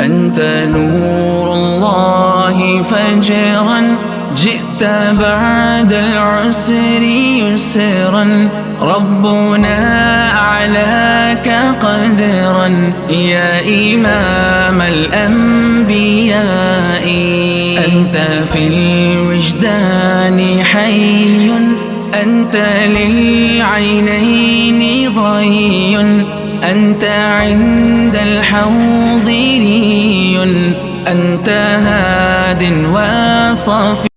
أنت نور الله فجرا جئت بعد العسر يسرا. ربنا أعلاك قدرا. يا إمام الأنبياء أنت في الوجدان حي أنت للعينين ضي. أنت عند الحوض لي أنت هاد وصفي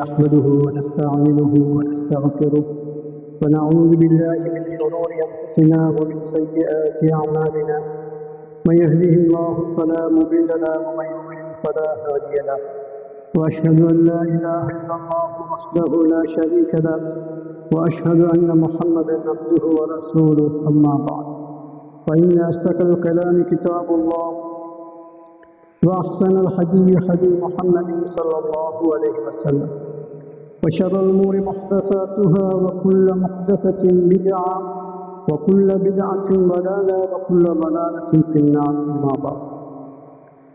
نحمده ونستعينه ونستغفره ونعوذ بالله من شرور أنفسنا ومن سيئات أعمالنا. من يهده الله فلا مضل له ومن يضلل فلا هادي له. وأشهد أن لا إله إلا الله وحده لا شريك له وأشهد أن محمدا عبده ورسوله أما بعد. فإن أصدق الكلام كتاب الله وأحسن الحديث حديث محمد صلى الله عليه وسلم. وشر الأمور محدثاتها وكل محدثة بدعة وكل بدعة ضلالة وكل ضلالة في النار أما بعد.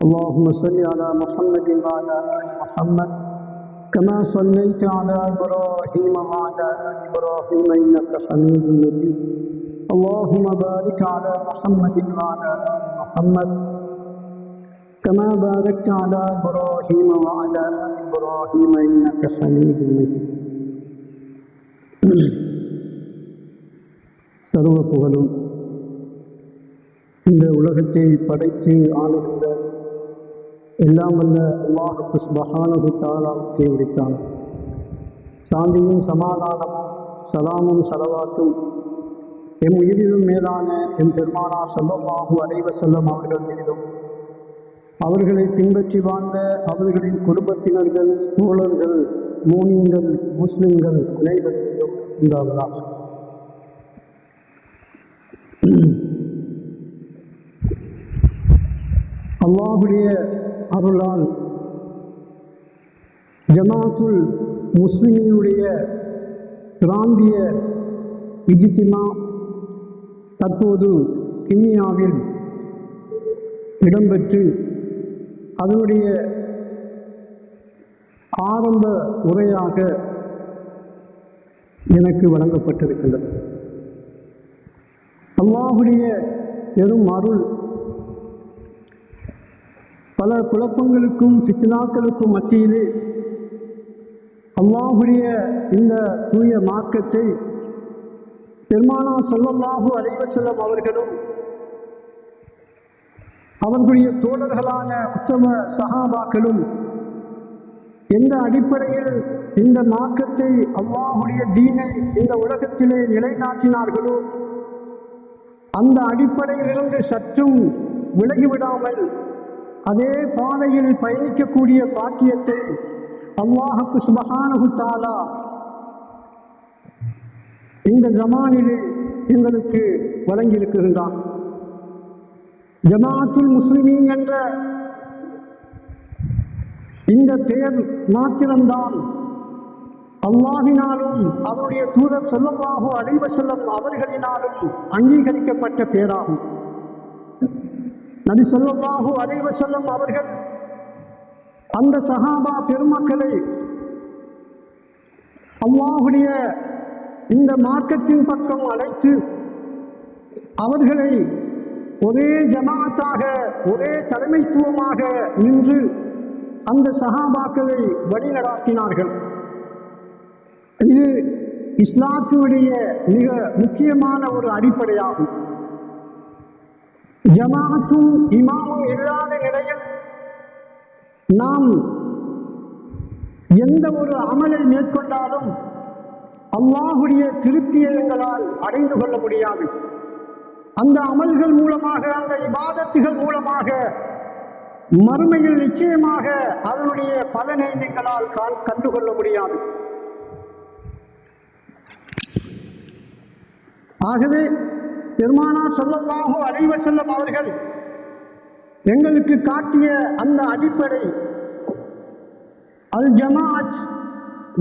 اللهم صل على محمد وعلى آل محمد كما صليت على إبراهيم وعلى آل إبراهيم إنك حميد مجيد اللهم بارك على محمد وعلى آل محمد كما باركت على إبراهيم وعلى آل إبراهيم إنك حميد مجيد சர்வ புகழும் இந்த உலகத்தை படைத்து ஆளுகின்ற எல்லாம் வல்ல அல்லாஹுக்கு சுபஹானகு தாலாவுக்கு உரித்தான் சாந்தியும் சமாதானம் சலாமும் சலவாத்தும் எம் உயிரிலும் மேலான எம் பெருமானா சல்லல்லாஹு அலைவ செல்லம் அவர்கள் மீதும் அவர்களை பின்பற்றி வாழ்ந்த அவர்களின் குடும்பத்தினர்கள் தோழர்கள் மூனியங்கள் முஸ்லிம்கள் அனைவரையும் உண்டாவதாக. அல்லாஹுடைய அருளால். ஜமாத்துல் முஸ்லிமினுடைய பிராந்திய இஜித்திமா தற்போது கிண்ணியாவில் இடம்பெற்று அதனுடைய ஆரம்ப உரையாக எனக்கு வழங்கப்பட்டிருக்கின்றது. அல்லாஹுடைய பெரும் அருள் பல குழப்பங்களுக்கும் சித்தினாக்களுக்கும் மத்தியிலே அல்லாஹுடைய இந்த தூய மார்க்கத்தை பெருமானா சொல்லல்லாஹு அலைவசல்லம் அவர்களும் அவர்களுடைய தோழர்களான உத்தம சகாபாக்களும் எந்த அடிப்படையில் இந்த மார்க்கத்தை அல்லாஹுடைய தீனை இந்த உலகத்திலே நிலைநாட்டினார்களோ அந்த அடிப்படையிலிருந்து சற்றும் விலகிவிடாமல் அதே பாதையில் பயணிக்கக்கூடிய பாக்கியத்தை அல்லாஹுக்கு சுபகானகு இந்த ஜமானிலே எங்களுக்கு வழங்கியிருக்கின்றான். ஜமாத்துல் முஸ்லிமீன் என்ற இந்த பெயர் மாத்திரம்தான் அல்லாவினாலும் அவருடைய தூதர் செல்லல்லாஹோ அடைவ செல்லும் அவர்களினாலும் அங்கீகரிக்கப்பட்ட பெயராகும். நபி சொல்லல்லாஹோ அலைவ செல்லம் அவர்கள் அந்த சஹாபா பெருமக்களை அல்லாஹுடைய இந்த மார்க்கத்தின் பக்கம் அழைத்து அவர்களை ஒரே ஜமாத்தாக ஒரே தலைமைத்துவமாக நின்று அந்த சகாபாக்களை வழிநடாத்தினார்கள். இது இஸ்லாத்தினுடைய மிக முக்கியமான ஒரு அடிப்படையாகும். ஜமாத்தும் இமாமும் இல்லாத நிலையில் நாம் எந்த ஒரு அமலை மேற்கொண்டாலும் அல்லாஹுடைய திருப்தியை எங்களால் அடைந்து கொள்ள முடியாது. அந்த அமல்கள் மூலமாக அந்த இபாதத்துகள் மூலமாக மறுமையில் நிச்சயமாக அதனுடைய பலனை நீங்களால் கால் கண்டுகொள்ள முடியாது. ஆகவே பெருமானார் சொல்லல்லாஹோ அலைவ செல்லம் அவர்கள் எங்களுக்கு காட்டிய அந்த அடிப்படை அல் ஜமாத்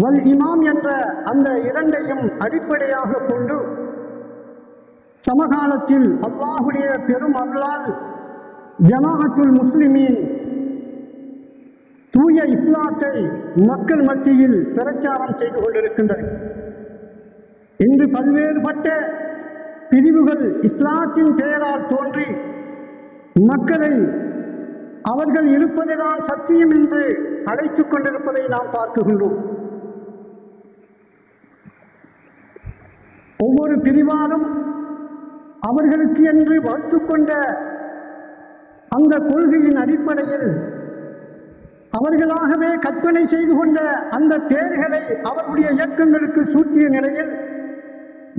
வல் இமாம் என்ற அந்த இரண்டையும் அடிப்படையாக கொண்டு சமகாலத்தில் அல்லாஹுடைய பெரும் அருளால் ஜமாஅத்துல் முஸ்லிமின் தூய இஸ்லாத்தை மக்கள் மத்தியில் பிரச்சாரம் செய்து கொண்டிருக்கின்றனர். இன்று பல்வேறுபட்ட பிரிவுகள் இஸ்லாத்தின் பெயரால் தோன்றி மக்களை அவர்கள் இருப்பதுதான் சத்தியம் என்று அழைத்துக் கொண்டிருப்பதை நாம் பார்க்குகின்றோம் ஒவ்வொரு பிரிவாரும் அவர்களுக்கு என்று வகுத்து கொண்ட அந்த கொள்கையின் அடிப்படையில் அவர்களாகவே கற்பனை செய்து கொண்ட அந்த பெயர்களை அவருடைய இயக்கங்களுக்கு சூட்டிய நிலையில்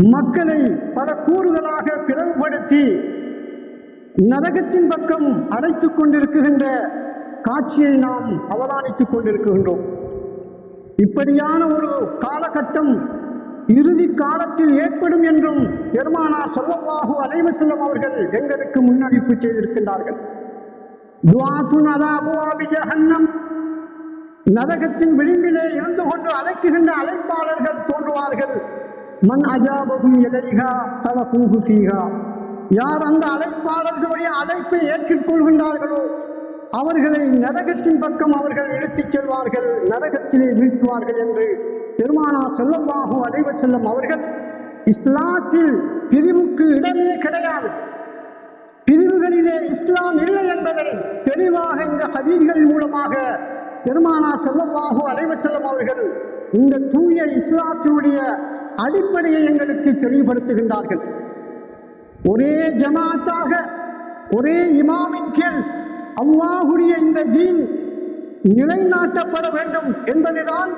மக்களை பல கூறுதலாக பிளவுபடுத்தி நரகத்தின் பக்கம் அழைத்து கொண்டிருக்கின்ற காட்சியை நாம் அவதானித்துக் கொண்டிருக்கின்றோம். இப்படியான ஒரு காலகட்டம் இறுதி காலத்தில் ஏற்படும் என்றும் பெருமானார் சொல்லவாகு அலைவ செல்லும் அவர்கள் எங்களுக்கு முன்னறிப்பு செய்திருக்கின்றார்கள். துஆத்துன் அலா ஜஹன்னம். நரகத்தின் விளிம்பிலே இருந்து கொண்டு அழைக்குகின்ற அழைப்பாளர்கள் தோன்றுவார்கள். மன் அஜாபகும் எலைஹா தலஃபூஹு ஃபீஹா யார் அந்த அழைப்பாளர்களுடைய அழைப்பை ஏற்றுக்கொள்கின்றார்களோ அவர்களை நரகத்தின் பக்கம் அவர்கள் இழுத்துச் செல்வார்கள் நரகத்திலே வீழ்த்துவார்கள் என்று பெருமானா செல்லல்லாஹு அலைவ செல்லும் அவர்கள் இஸ்லாத்தில் பிரிவுக்கு இடமே கிடையாது. பிரிவுகளிலே இஸ்லாம் இல்லை என்பதை தெளிவாக இந்த ஹதீர்கள் மூலமாக பெருமானா செல்லல்லாஹு அலைவ செல்லும் அவர்கள் இந்த தூய இஸ்லாத்தினுடைய அடிப்படையை எங்களுக்கு தெளிவுபடுத்துகின்றார்கள். ஒரே ஜமாத்தாக ஒரே இமாமின் கீழ் அல்லாஹுடைய இந்த தீன் நிலைநாட்டப்பட வேண்டும் என்பதுதான்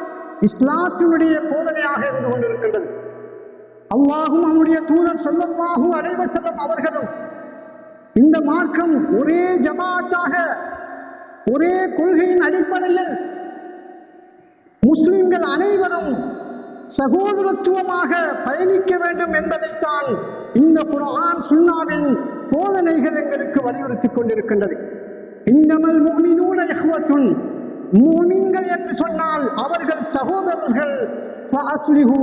இஸ்லாத்தினுடைய போதனையாக இருந்து கொண்டிருக்கின்றது. அல்லாஹும் அவனுடைய தூதர் சொல்லல்லாஹு அலைவசலம் அவர்களும் இந்த மார்க்கம் ஒரே ஜமாத்தாக ஒரே கொள்கையின் அடிப்படையில் முஸ்லிம்கள் அனைவரும் சகோதரத்துவமாக பயணிக்க வேண்டும் என்பதைத்தான் இந்த குரான் சுன்னாவின் போதனைகள் எங்களுக்கு வலியுறுத்திக் கொண்டிருக்கின்றது. இன்னமல் முஃமினூன இஹ்வத்துன். மூமின்கள் என்று சொன்னால் அவர்கள் சகோதரர்கள். ஃபஅஸ்லிஹு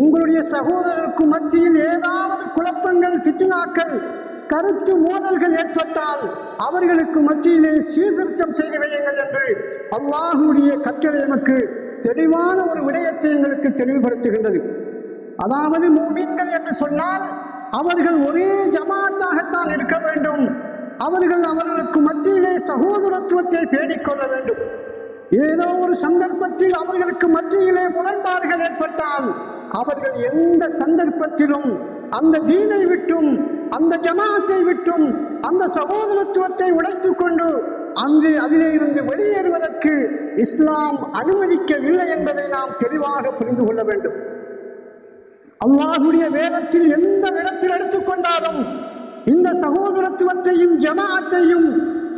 உங்களுடைய சகோதரருக்கு மத்தியில் ஏதாவது குழப்பங்கள் ஃபித்னாக்கள் கருத்து மோதல்கள் ஏற்பட்டால் அவர்களுக்கு மத்தியிலே சீர்திருத்தம் செய்து வையுங்கள் என்று அல்லாஹுடைய கட்டளை நமக்கு தெளிவான ஒரு விடயத்தை எங்களுக்கு தெளிவுபடுத்துகின்றது. அதாவது மூமீன்கள் என்று சொன்னால் அவர்கள் ஒரே ஜமாத்தாகத்தான் இருக்க வேண்டும். அவர்கள் அவர்களுக்கு மத்தியிலே சகோதரத்துவத்தை பேணிக்கொள்ள வேண்டும். ஏதோ ஒரு சந்தர்ப்பத்தில் அவர்களுக்கு மத்தியிலே முரண்பாடுகள் ஏற்பட்டால் அவர்கள் எந்த சந்தர்ப்பத்திலும் அந்த தீனை விட்டும் அந்த ஜமாத்தை விட்டும் அந்த சகோதரத்துவத்தை உடைத்துக் கொண்டு அங்கு அதிலே இருந்து வெளியேறுவதற்கு இஸ்லாம் அனுமதிக்கவில்லை என்பதை நாம் தெளிவாக புரிந்து கொள்ள வேண்டும் அல்லாஹுடைய வேதத்தில் எந்த இடத்தில் எடுத்துக்கொண்டாலும் இந்த சகோதரத்துவத்தையும் ஜமாஅத்தையும்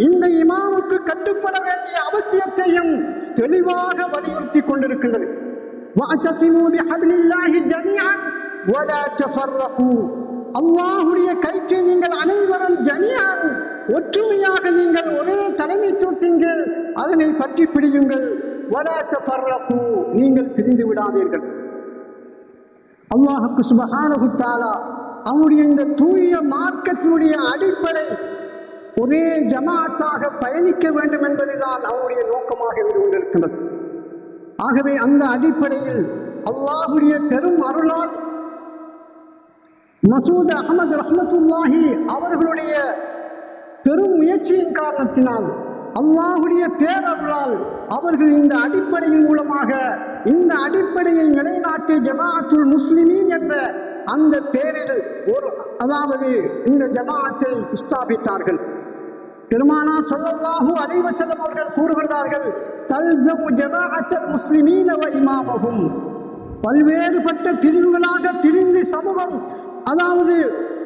இந்த இமாமுக்கு கட்டுப்பட வேண்டிய அவசியத்தையும் தெளிவாக வலியுறுத்தி கொண்டிருக்கின்றது وَاعْتَصِمُوا بِحَبْلِ اللَّهِ جَمِيعًا وَلَا تَفَرَّقُوا அல்லாஹுடைய கைக்கு நீங்கள் அனைவரும் ஜனியான் ஒற்றுமையாக நீங்கள் ஒரே தலைமைத்துவத்தின் கீழ் அதனை பற்றி பிடியுங்கள் வராத்த பர்ரப்பு நீங்கள் பிரிந்து விடாதீர்கள். அல்லாஹுக்கு சுபகானகுத்தாலா அவனுடைய இந்த தூய மார்க்கத்தினுடைய அடிப்படை ஒரே ஜமாத்தாக பயணிக்க வேண்டும் என்பதுதான் அவனுடைய நோக்கமாக இருந்து ஆகவே அந்த அடிப்படையில் அல்லாஹுடைய பெரும் அருளால் மசூத் அகமது ரஹமத்துல்லாஹி அவர்களுடைய பெரும் முயற்சியின் காரணத்தினால் அல்லாஹுடைய பேரர்களால் அவர்கள் இந்த அடிப்படையின் மூலமாக இந்த அடிப்படையை நிலைநாட்டி ஜமாஅத்துல் முஸ்லிமீன் என்ற அந்த பேரில் ஒரு அதாவது இந்த ஜமாஅத்தை ஸ்தாபித்தார்கள். பெருமானார் ஸல்லல்லாஹு அலைவசலம் அவர்கள் கூறுகிறார்கள் தல்சம் ஜமாஅத்தல் முஸ்லிமீன் வ பல்வேறுபட்ட பிரிவுகளாக பிரிந்து சமூகம் அதாவது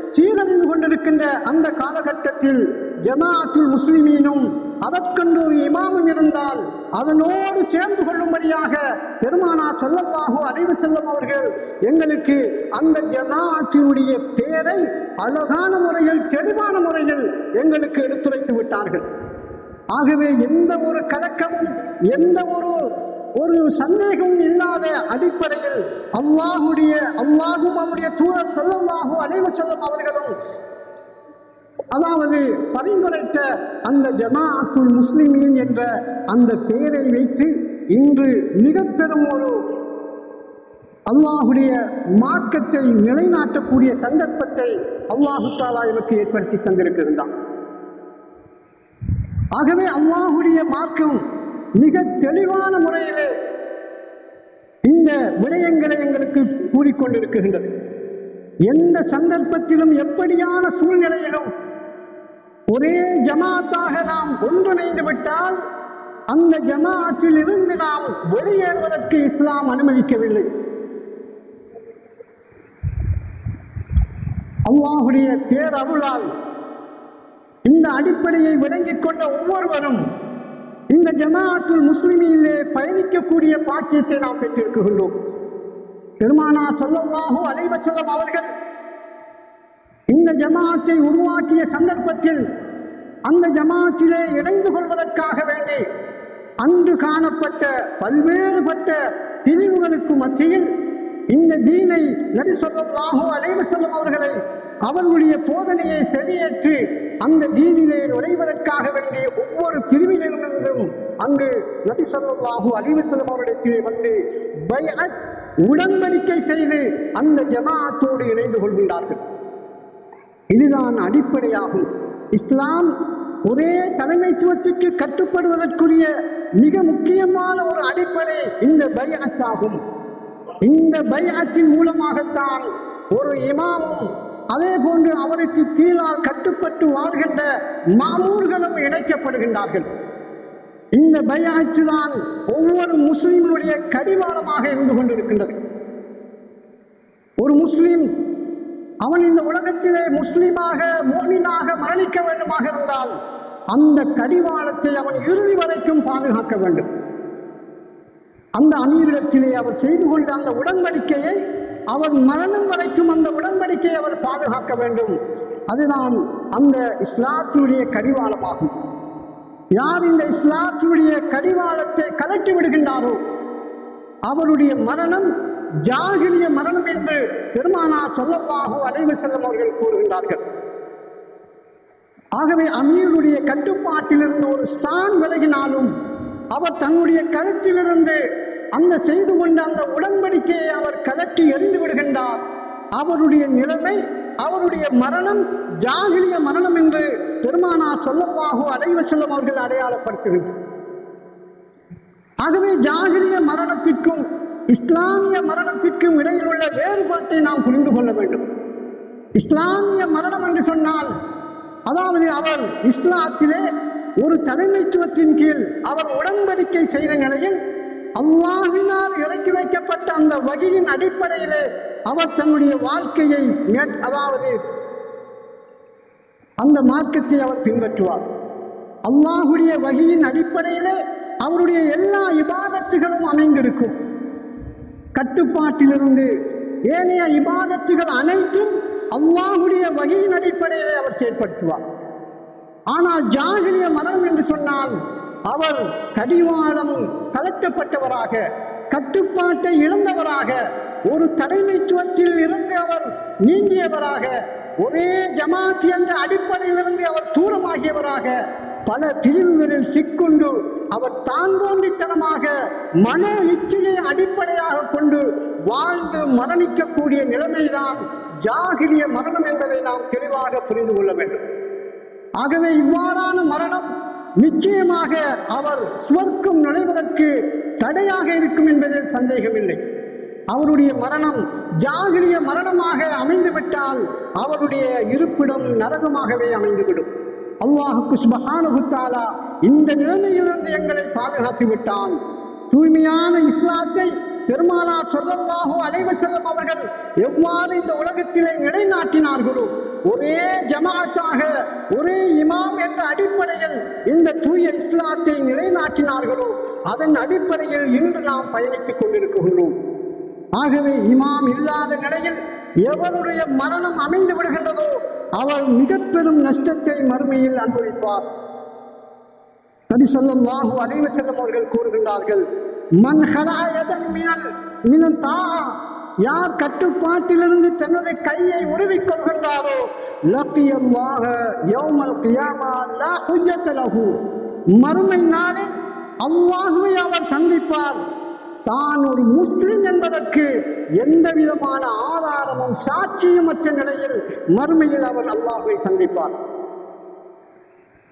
சீரழிந்து கொண்டிருக்கின்ற அந்த காலகட்டத்தில் ஜமாஅத்துல் முஸ்லிமீனும் அதற்கென்று ஒரு இமாமும் இருந்தால் அதனோடு சேர்ந்து கொள்ளும்படியாக பெருமானார் ஸல்லல்லாஹு அறிவு செல்லும் அவர்கள் எங்களுக்கு அந்த ஜமாஅத்தினுடைய பெயரை அழகான முறையில் தெளிவான முறையில் எங்களுக்கு எடுத்துரைத்து விட்டார்கள். ஆகவே எந்த ஒரு கலக்கமும் எந்த ஒரு ஒரு சந்தேகமும் இல்லாத அடிப்படையில் அல்லாஹுடைய அல்லாஹும் அவருடைய தூதர் செல்லல்லாஹு அலைவ செல்லும் அவர்களும் அதாவது பரிந்துரைத்த அந்த ஜமாஅத்துல் முஸ்லிமீன் என்ற அந்த பெயரை வைத்து இன்று மிக பெரும் ஒரு அல்லாஹுடைய மார்க்கத்தை நிலைநாட்டக்கூடிய சந்தர்ப்பத்தை அல்லாஹு தாலா இவருக்கு ஏற்படுத்தி தந்திருக்கின்றான். ஆகவே அல்லாஹுடைய மார்க்கம் மிக தெளிவான முறையிலே இந்த விடயங்களை எங்களுக்கு கூறிக்கொண்டிருக்கின்றது. எந்த சந்தர்ப்பத்திலும் எப்படியான சூழ்நிலையிலும் ஒரே ஜமாத்தாக நாம் ஒன்றிணைந்து விட்டால் அந்த ஜமாத்தில் இருந்து நாம் வெளியேறுவதற்கு இஸ்லாம் அனுமதிக்கவில்லை. அல்லாஹுடைய பேரருளால் இந்த அடிப்படையை விளங்கிக் கொண்ட ஒவ்வொருவரும் இந்த ஜமாஅத்துல் முஸ்லிமிலே பயணிக்கக்கூடிய பாக்கியத்தை நாம் பெற்றிருக்கின்றோம். பெருமானா ஸல்லல்லாஹு அலைவசல்லம் அவர்கள் இந்த ஜமாஅத்தை உருவாக்கிய சந்தர்ப்பத்தில் அந்த ஜமாஅத்திலே இணைந்து கொள்வதற்காக வேண்டி அன்று காணப்பட்ட பல்வேறுபட்ட பிரிவுகளுக்கு மத்தியில் இந்த தீனை நபி ஸல்லல்லாஹு அலைஹி அவர்களை அவர்களுடைய போதனையை செவியேற்று அந்த தீனிலே நுழைவதற்காக வேண்டிய ஒவ்வொரு பிரிவிலிருந்தும் அங்கு நபி சொல்லாஹு அலிவசலம் அவரிடத்திலே வந்து பைஅத் உடன்படிக்கை செய்து அந்த ஜமாத்தோடு இணைந்து கொள்கின்றார்கள். இதுதான் அடிப்படையாகும். இஸ்லாம் ஒரே தலைமைத்துவத்திற்கு கட்டுப்படுவதற்குரிய மிக முக்கியமான ஒரு அடிப்படை இந்த பயத்தாகும் இந்த பயத்தின் மூலமாகத்தான் ஒரு இமாமும் அதே போன்று அவருக்கு கீழால் கட்டுப்பட்டு வாழ்கின்ற மாமூர்களும் இணைக்கப்படுகின்றார்கள். இந்த பைஅத்து தான் ஒவ்வொரு முஸ்லிமுடைய கடிவாளமாக இருந்து கொண்டிருக்கின்றது. ஒரு முஸ்லீம் அவன் இந்த உலகத்திலே முஸ்லீமாக மோமினாக மரணிக்க வேண்டுமாக இருந்தால் அந்த கடிவாளத்தை அவன் இறுதி வரைக்கும் பாதுகாக்க வேண்டும். அந்த அமீரிடத்திலே அவர் செய்து கொண்ட அந்த உடன்படிக்கையை அவர் மரணம் வரைக்கும் அந்த உடன்படிக்கையை அவர் பாதுகாக்க வேண்டும். அதுதான் அந்த இஸ்லாத்தினுடைய கடிவாளமாகும். யார் இந்த இஸ்லாத்தினுடைய கடிவாளத்தை கலட்டி விடுகின்றாரோ அவருடைய மரணம் ஜாகிலிய மரணம் என்று பெருமானார் சொல்லவாகோ அலைவு செல்லும் அவர்கள் கூறுகின்றார்கள். ஆகவே அமீருடைய கட்டுப்பாட்டிலிருந்து ஒரு சான் விலகினாலும் அவர் தன்னுடைய கழுத்திலிருந்து அந்த செய்து கொண்ட அந்த உடன்படிக்கையை அவர் கலட்டி எறிந்து விடுகின்றார். அவருடைய நிலைமை அவருடைய மரணம் ஜாகிலிய மரணம் என்று பெருமானார் சொல்லவாகோ அடைவ செல்லும் அவர்கள் அடையாளப்படுத்துகிறது. ஆகவே ஜாகிலிய மரணத்திற்கும் இஸ்லாமிய மரணத்திற்கும் இடையில் உள்ள வேறுபாட்டை நாம் புரிந்து கொள்ள வேண்டும். இஸ்லாமிய மரணம் என்று சொன்னால் அதாவது அவர் இஸ்லாத்திலே ஒரு தலைமைத்துவத்தின் கீழ் அவர் உடன்படிக்கை செய்த நிலையில் அல்லாஹினால் இறக்கி வைக்கப்பட்ட அந்த வகையின் அடிப்படையிலே அவர் தன்னுடைய வாழ்க்கையை மேற்- அதாவது அந்த மார்க்கத்தை அவர் பின்பற்றுவார். அல்லாஹுடைய வகையின் அடிப்படையிலே அவருடைய எல்லா இபாதத்துகளும் அமைந்திருக்கும். கட்டுப்பாட்டிலிருந்து ஏனைய இபாதத்துகள் அனைத்தும் அல்லாஹுடைய வகையின் அடிப்படையிலே அவர் செயற்படுத்துவார். ஆனால் ஜாகிரிய மரணம் என்று சொன்னால் அவர் கடிவாளம் கலட்டப்பட்டவராக கட்டுப்பாட்டை இழந்தவராக ஒரு தலைமைத்துவத்தில் இருந்து அவர் நீங்கியவராக ஒரே ஜமாத் என்ற அடிப்படையிலிருந்து அவர் தூரமாகியவராக பல பிரிவுகளில் சிக்குண்டு அவர் தான் தோன்றித்தனமாக மன இச்சையை அடிப்படையாக கொண்டு வாழ்ந்து மரணிக்கக்கூடிய நிலைமைதான் ஜாகிரிய மரணம் என்பதை நாம் தெளிவாக புரிந்து கொள்ள வேண்டும். ஆகவே இவ்வாறான மரணம் நிச்சயமாக அவர் சுவர்க்கம் நுழைவதற்கு தடையாக இருக்கும் என்பதில் சந்தேகமில்லை. அவருடைய மரணம் ஜாகிரிய மரணமாக அமைந்துவிட்டால் அவருடைய இருப்பிடம் நரகமாகவே அமைந்துவிடும். அல்லாஹுக்கு சுபஹானஹு இந்த நிலைமையிலிருந்து எங்களை பாதுகாத்து விட்டான். தூய்மையான இஸ்லாத்தை பெருமானார் ஸல்லல்லாஹு அலைவசல்லம் அவர்கள் எவ்வாறு இந்த உலகத்திலே நிலைநாட்டினார்களோ ஒரே ஜமாத்தாக ஒரே இமாம் என்ற அடிப்படையில் இந்த தூய இஸ்லாத்தை நிலைநாட்டினார்களோ அதன் அடிப்படையில் இன்று நாம் பயணித்துக் கொண்டிருக்கின்றோம். ஆகவே இமாம் இல்லாத நிலையில் எவருடைய மரணம் அமைந்து விடுகின்றதோ அவர் மிக பெரும் நஷ்டத்தை மறுமையில் அனுபவிப்பார். நபி ஸல்லல்லாஹு அலைஹி செல்லும் அவர்கள் கூறுகின்றார்கள் மன் ஹலாயதன் மினல் மினல் தா யார் கட்டுப்பாட்டிலிருந்து தன்னுடைய கையை உருவிக் கொள்கின்றாரோ லப்பியமாக யோமல் கியாமா லா ஹுஜ்ஜத மறுமை நாளில் அவ்வாகவே அவர் சந்திப்பார். தான் ஒரு முஸ்லிம் என்பதற்கு எந்த விதமான ஆதாரமும் சாட்சியுமற்ற நிலையில் மறுமையில் அவர் அல்லாஹுவை சந்திப்பார்.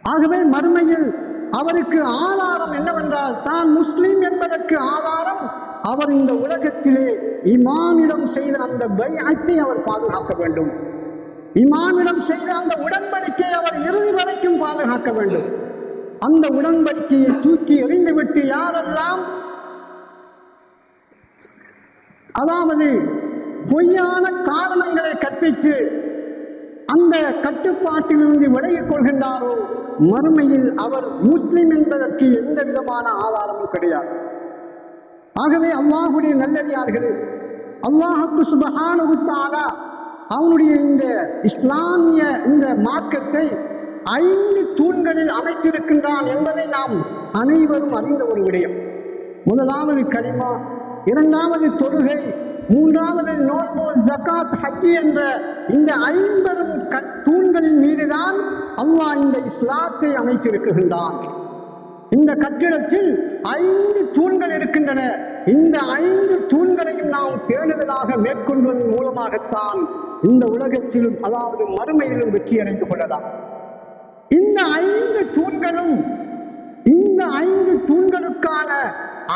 ஆகவே மறுமையில் அவருக்கு ஆதாரம் என்னவென்றால் தான் முஸ்லீம் என்பதற்கு ஆதாரம் அவர் இந்த உலகத்திலே இமாமிடம் செய்த அந்த பயத்தை அவர் பாதுகாக்க வேண்டும். இமாமிடம் செய்த அந்த உடன்படிக்கையை அவர் இறுதி வரைக்கும் பாதுகாக்க வேண்டும். அந்த உடன்படிக்கையை தூக்கி எறிந்துவிட்டு யாரெல்லாம் அதாவது பொய்யான காரணங்களை கற்பித்து அந்த கட்டுப்பாட்டிலிருந்து விலகிக் கொள்கின்றாரோ மறுமையில் அவர் முஸ்லிம் என்பதற்கு எந்த விதமான ஆதாரமும் கிடையாது. ஆகவே அல்லாஹுடைய நல்லடியார்களே அல்லாஹுக்கு சுபஹானஹு அவனுடைய இந்த இஸ்லாமிய இந்த மார்க்கத்தை ஐந்து தூண்களில் அமைத்திருக்கின்றான் என்பதை நாம் அனைவரும் அறிந்த ஒரு விடயம். முதலாவது களிமா இரண்டாவது தொழுகை மூன்றாவது நோன்பு ஜக்காத் ஹஜ் என்ற இந்த ஐம்பெரும் தூண்களின் மீதுதான் அல்லாஹ் இந்த இஸ்லாத்தை அமைத்திருக்கின்றான் இந்த கட்டிடத்தில் ஐந்து தூண்கள் இருக்கின்றன. இந்த ஐந்து தூண்களையும் நாம் பேணுதலாக மேற்கொள்வதன் மூலமாகத்தான் இந்த உலகத்திலும் அதாவது மறுமையிலும் வெற்றி அடைந்து கொள்ளலாம். இந்த ஐந்து தூண்களும் இந்த ஐந்து தூண்களுக்கான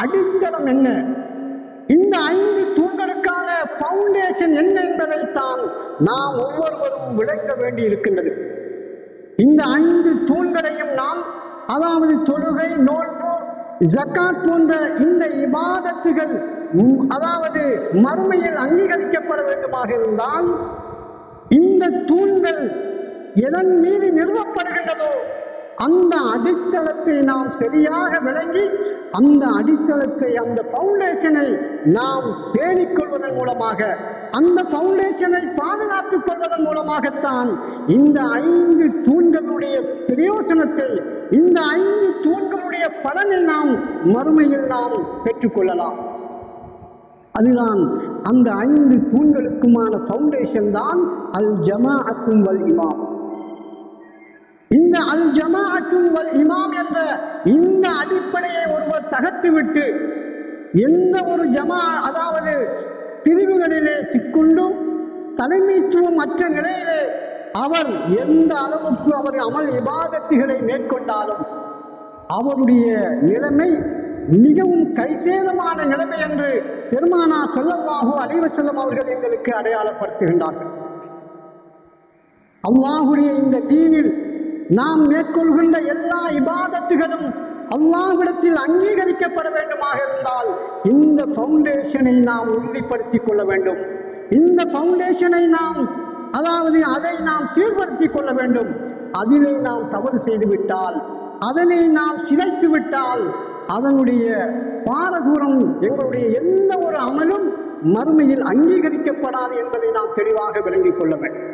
அடித்தளம் என்ன? இந்த ஐந்து தூண்களுக்கான ஃபவுண்டேஷன் என்ன என்பதைத்தான் நாம் ஒவ்வொருவரும் விளங்க வேண்டி இருக்கின்றது இந்த ஐந்து தூண்களையும் நாம் அதாவது தொழுகை நோன்பு ஜக்காத் போன்ற இந்த இபாதத்துகள் அதாவது மறுமையில் அங்கீகரிக்கப்பட வேண்டுமாக இருந்தால் இந்த தூண்கள் எதன் மீது நிறுவப்படுகின்றதோ அந்த அடித்தளத்தை நாம் சரியாக விளங்கி அந்த அடித்தளத்தை அந்த ஃபவுண்டேஷனை நாம் பேணிக்கொள்வதன் மூலமாக அந்த ஃபவுண்டேஷனை பாதுகாத்துக் கொள்வதன் மூலமாகத்தான் இந்த ஐந்து தூண்களுடைய பிரயோசனத்தை இந்த ஐந்து தூண்களுடைய பலனை நாம் மறுமையில் நாம் பெற்றுக்கொள்ளலாம். அதுதான் அந்த ஐந்து தூண்களுக்குமான ஃபவுண்டேஷன் தான் அல் ஜமாஅத்தும் வல் இமாம் இந்த அல் ஜமாஅத்தும் வல் இமாம் என்ற இந்த அடிப்படையை ஒருவர் தகர்த்துவிட்டு எந்த ஒரு ஜமா அதாவது பிரிவுகளிலே சிக்குண்டும் தலைமைத்துவம் அற்ற நிலையிலே அவர் எந்த அளவுக்கு அவர் அமல் இபாதத்துகளை மேற்கொண்டாலும் அவருடைய நிலைமை மிகவும் கைசேதமான நிலைமை என்று பெருமானா செல்லல்லாஹு அலைவசல்லம் அவர்கள் எங்களுக்கு அடையாளப்படுத்துகின்றார்கள். அல்லாஹுடைய இந்த தீனில் நாம் மேற்கொள்கின்ற எல்லா இபாதத்துகளும் அல்லாவிடத்தில் அங்கீகரிக்கப்பட வேண்டுமாக இருந்தால் இந்த ஃபவுண்டேஷனை நாம் உறுதிப்படுத்திக் கொள்ள வேண்டும். இந்த ஃபவுண்டேஷனை நாம் அதாவது அதை நாம் சீர்படுத்திக் கொள்ள வேண்டும். அதிலே நாம் தவறு செய்துவிட்டால் அதனை நாம் சிதைத்து விட்டால் அதனுடைய பாரதூரம் எங்களுடைய எந்த ஒரு அமலும் மறுமையில் அங்கீகரிக்கப்படாது என்பதை நாம் தெளிவாக விளங்கிக் கொள்ள வேண்டும்.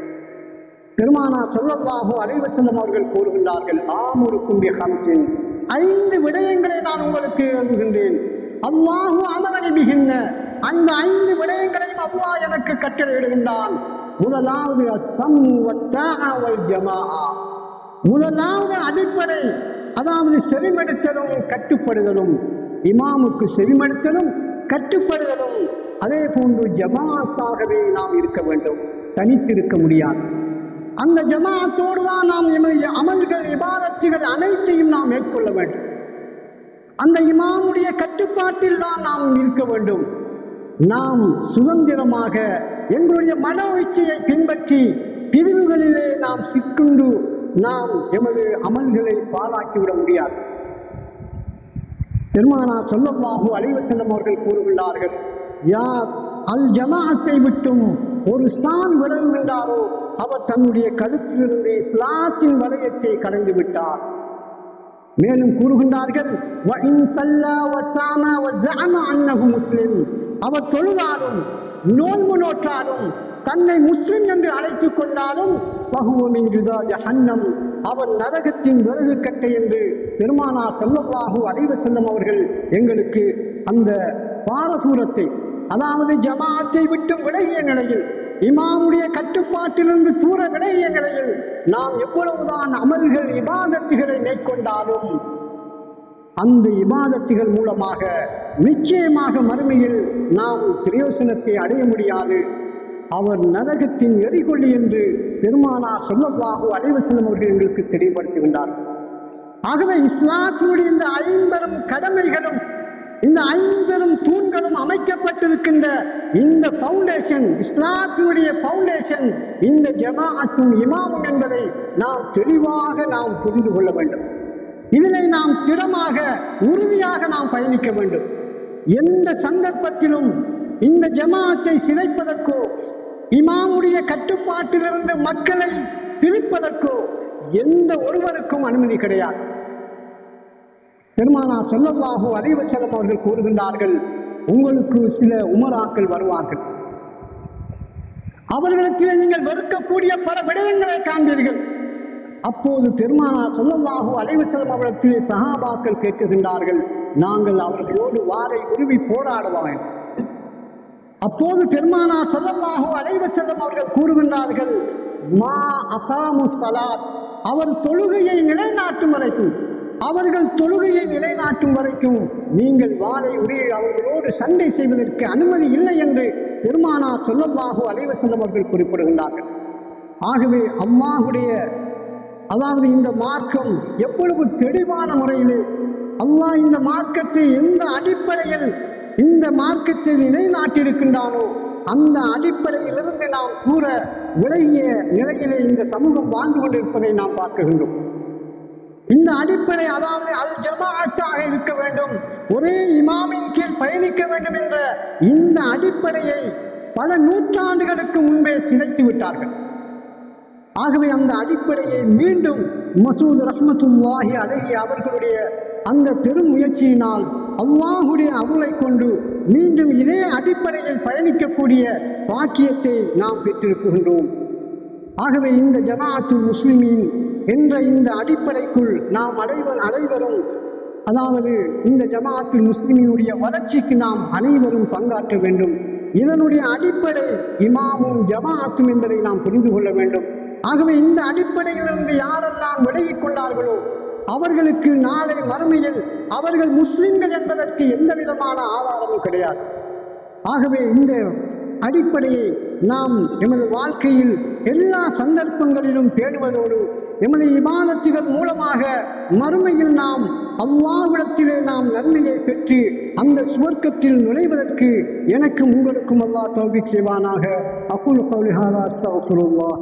பெருமானா ஸல்லல்லாஹு அலைஹி அவர்கள் கூறுகின்றார்கள் ஆமுருக்கும் ஹம்சின் ஐந்து விடயங்களை நான் உங்களுக்கு எழுதுகின்றேன். அல்லாஹு அமரணிபிகின்ற அந்த ஐந்து விடயங்களையும் அல்லாஹ் எனக்கு கட்டளையிடுகின்றான். முதலாவது முதலாவது அடிப்படை அதாவது செவிமடுத்தலும் கட்டுப்படுதலும். இமாமுக்கு செவிமடுத்தலும் கட்டுப்படுதலும். அதே போன்று ஜமாத்தாகவே நாம் இருக்க வேண்டும். தனித்திருக்க முடியாது. அந்த ஜமாத்தோடு தான் நாம் எமது அமல்கள் இபாதத்துகள் அனைத்தையும் நாம் மேற்கொள்ள வேண்டும். அந்த இமாமுடைய கட்டுப்பாட்டில் தான் நாம் இருக்க வேண்டும். நாம் சுதந்திரமாக எங்களுடைய மன உச்சியை பின்பற்றி பிரிவுகளிலே நாம் சிக்குண்டு நாம் எமது அமல்களை பாழாக்கிவிட முடியாது. பெருமானா சொல்லல்லாஹு அலைவசல்லம் அவர்கள் கூறுகின்றார்கள் யார் அல் ஜமாத்தை விட்டும் ஒரு சான் விலகுகின்றாரோ அவர் தன்னுடைய கழுத்திலிருந்து இஸ்லாத்தின் வலயத்தை கடந்து விட்டார். மேலும் கூறுகின்றார்கள் வ முஸ்லிம். அவர் தொழுதாலும் நோன்பு நோற்றாலும் தன்னை முஸ்லிம் என்று அழைத்துக் கொண்டாலும் பகுவமின் ஜுதா ஜஹன்னம். அவர் நரகத்தின் விறகு கட்டை என்று பெருமானார் செல்லவாகு அலைஹி செல்லும் அவர்கள் எங்களுக்கு அந்த பாரதூரத்தை அதாவது ஜமாத்தை விட்டு விலகிய நிலையில் இமாமுடைய கட்டுப்பாட்டிலிருந்து தூர விலகிய நிலையில் நாம் எவ்வளவுதான் அமல்கள் இபாதத்துகளை மேற்கொண்டாலும் அந்த இபாதத்துகள் மூலமாக நிச்சயமாக மறுமையில் நாம் பிரயோசனத்தை அடைய முடியாது. அவர் நரகத்தின் எரிகொள்ளி என்று பெருமானார் சொல்லல்லாஹு அலைவசனம் அவர்கள் எங்களுக்கு தெளிவுபடுத்துகின்றார் ஆகவே இஸ்லாத்தினுடைய இந்த ஐம்பெரும் கடமைகளும் இந்த ஐம்பெரும் தூண்களும் அமைக்கப்பட்டிருக்கின்ற இந்த ஃபவுண்டேஷன் இஸ்லாத்தினுடைய ஃபவுண்டேஷன் இந்த ஜமாஅத்தும் இமாமும் என்பதை நாம் தெளிவாக நாம் புரிந்து கொள்ள வேண்டும். இதனை நாம் திடமாக உறுதியாக நாம் பயணிக்க வேண்டும். எந்த சந்தர்ப்பத்திலும் இந்த ஜமாஅத்தை சிதைப்பதற்கோ இமாமுடைய கட்டுப்பாட்டிலிருந்து மக்களை பிரிப்பதற்கோ எந்த ஒருவருக்கும் அனுமதி கிடையாது. பெருமானா சொல்லல்லாஹு அலைவசலம் அவர்கள் கூறுகின்றார்கள் உங்களுக்கு சில உமராக்கள் வருவார்கள். அவர்களுக்கு நீங்கள் வெறுக்கக்கூடிய பல விடயங்களை காண்பீர்கள். அப்போது பெருமானா சொல்லல்லாஹு அலைவசலம் அவர்களுக்கு சகாபாக்கள் கேட்குகின்றார்கள் நாங்கள் அவர்களோடு வாரை உருவி போராடுவாங்க அப்போது பெருமானா சொல்லல்லாஹு அலைவசல்லம் அவர்கள் கூறுகின்றார்கள் மா அகாமு சலாத் அவர் தொழுகையை நிலைநாட்டும் வரைக்கும் அவர்கள் தொழுகையை நிலைநாட்டும் வரைக்கும் நீங்கள் வாழை உரிய அவர்களோடு சண்டை செய்வதற்கு அனுமதி இல்லை என்று பெருமானார் சொல்லல்லாஹு அலைவசல்லம் அவர்கள் குறிப்பிடுகின்றார்கள். ஆகவே அல்லாஹுடைய அதாவது இந்த மார்க்கம் எவ்வளவு தெளிவான முறையிலே அல்லாஹ் இந்த மார்க்கத்தை எந்த அடிப்படையில் இந்த மார்க்கத்தை நிலைநாட்டியிருக்கின்றானோ அந்த அடிப்படையிலிருந்து நாம் கூற விலகிய நிலையிலே இந்த சமூகம் வாழ்ந்து கொண்டிருப்பதை நாம் பார்க்கின்றோம். இந்த அடிப்படை அதாவது அல் ஜமாஅத்தாக இருக்க வேண்டும். ஒரே இமாமின் கீழ் பயணிக்க வேண்டும் என்ற இந்த அடிப்படையை பல நூற்றாண்டுகளுக்கு முன்பே சிதைத்து விட்டார்கள். ஆகவே அந்த அடிப்படையை மீண்டும் மசூத் ரஹ்மத்துல்லாஹி அழகி அவர்களுடைய அந்த பெரும் முயற்சியினால் அல்லாஹுடைய அருளை கொண்டு மீண்டும் இதே அடிப்படையில் பயணிக்கக்கூடிய பாக்கியத்தை நாம் பெற்றிருக்கின்றோம். ஆகவே இந்த ஜமாஅத்துல் முஸ்லிமின் என்ற இந்த அடிப்படைக்குள் நாம் அனைவர் அனைவரும் அதாவது இந்த ஜமாத்தில் முஸ்லிமினுடைய வளர்ச்சிக்கு நாம் அனைவரும் பங்காற்ற வேண்டும். இதனுடைய அடிப்படை இமாமும் ஜமாஅத்தும் என்பதை நாம் புரிந்து கொள்ள வேண்டும். ஆகவே இந்த அடிப்படையிலிருந்து யாரெல்லாம் விலகிக் கொண்டார்களோ அவர்களுக்கு நாளை மறுமையில் அவர்கள் முஸ்லிம்கள் என்பதற்கு எந்த விதமான ஆதாரமும் கிடையாது. ஆகவே இந்த அடிப்படையை நாம் எமது வாழ்க்கையில் எல்லா சந்தர்ப்பங்களிலும் தேடுவதோடு எமது இபாதத்துகள் மூலமாக மறுமையில் நாம் அல்லாவிடத்திலே நாம் நன்மையை பெற்று அந்த சுவர்க்கத்தில் நுழைவதற்கு எனக்கும் உங்களுக்கும் அல்லாஹ் தௌபிக் செய்வானாக. அக்குல் கௌலிஹாதா ஹாதா அஸ்தகுஃபிருல்லாஹ்